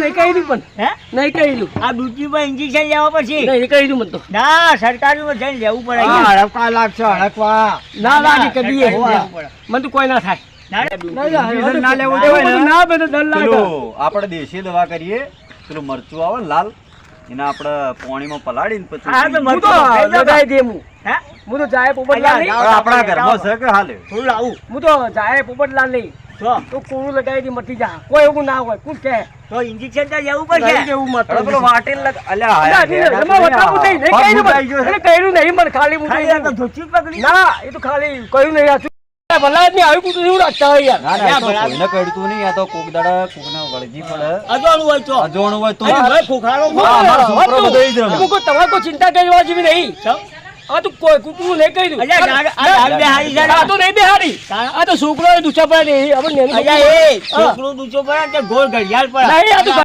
નહીં કહ્યું પણ. હે? નહીં કહ્યું આ ડ્યુટીમાં ઇન્જેક્શન લેવા પછી નહીં કહ્યું મને તો. ના સરકારીમાં જઈને લેવું પડે હડકવા લાગશે હડકવા ના લાગે કદી સરકારીમાં લેવું પડે. મને તો કોઈ ના થાય. ના, Injection ના લેવું એવું જોઈએ ને? બધું ના બધું ડર લાગે. પેલું આપણે દેશી દવા કરીએ પેલું મરચું આવે ને લાલ એને આપણે પાણીમાં પલાળીને પછી હા, તો હું તો મરચું લઈ લગાઈ હે. હું? તો જાય પોપટલાલ આપણા ઘરમાં છે કે હાલે? થોડું લાવું. હું તો જાય પોપટલાલ નહીં તો. તો કોળું લગાવી દી મટી જા. કોઈ એવું ના હોય કોણ કે તો ઇન્જેક્શન તો લેવું પડશે. જેવું મત પેલો વાટેલ લગ અલ્યા અલ્યા, આયા નહીં, ઘેર એમાં વટાવું નહીં, નહીં કહ્યું. એને કહ્યું નહીં મને ખાલી હું ખાલી તો ધોચી પકડી. ના એ તો ખાલી કહ્યું નહીં આછું ભલા જ નહીં આવ્યું કુતું એવું રાખતા હોય યાર. ના ના એ તો અલ્યા, કોઈને કડતું નહીં આ તો કોક દાડા કોકને વળગી પડે. અજવાળું હોય તો. અજોણું હોય તો. અરે ભાઈ ફોફારો હું હા, અમારો તો- છોકરો બધો ઈ જ રમે. હું કોઈ તમારે કોઈ ચિંતા કરવા જેવી નહીં. આ તો કોઈ કૂતરું નહીં કહ્યું અલ્યા, દાળ- આ બેહાડી આ તો નહીં બેહાડી. આ તો છોકરો દુચા પડે હવે નેનું અલ્યા એ હા. છોકરું પડે ને ગોળ ઘડિયાળ પડે નહીં આ તો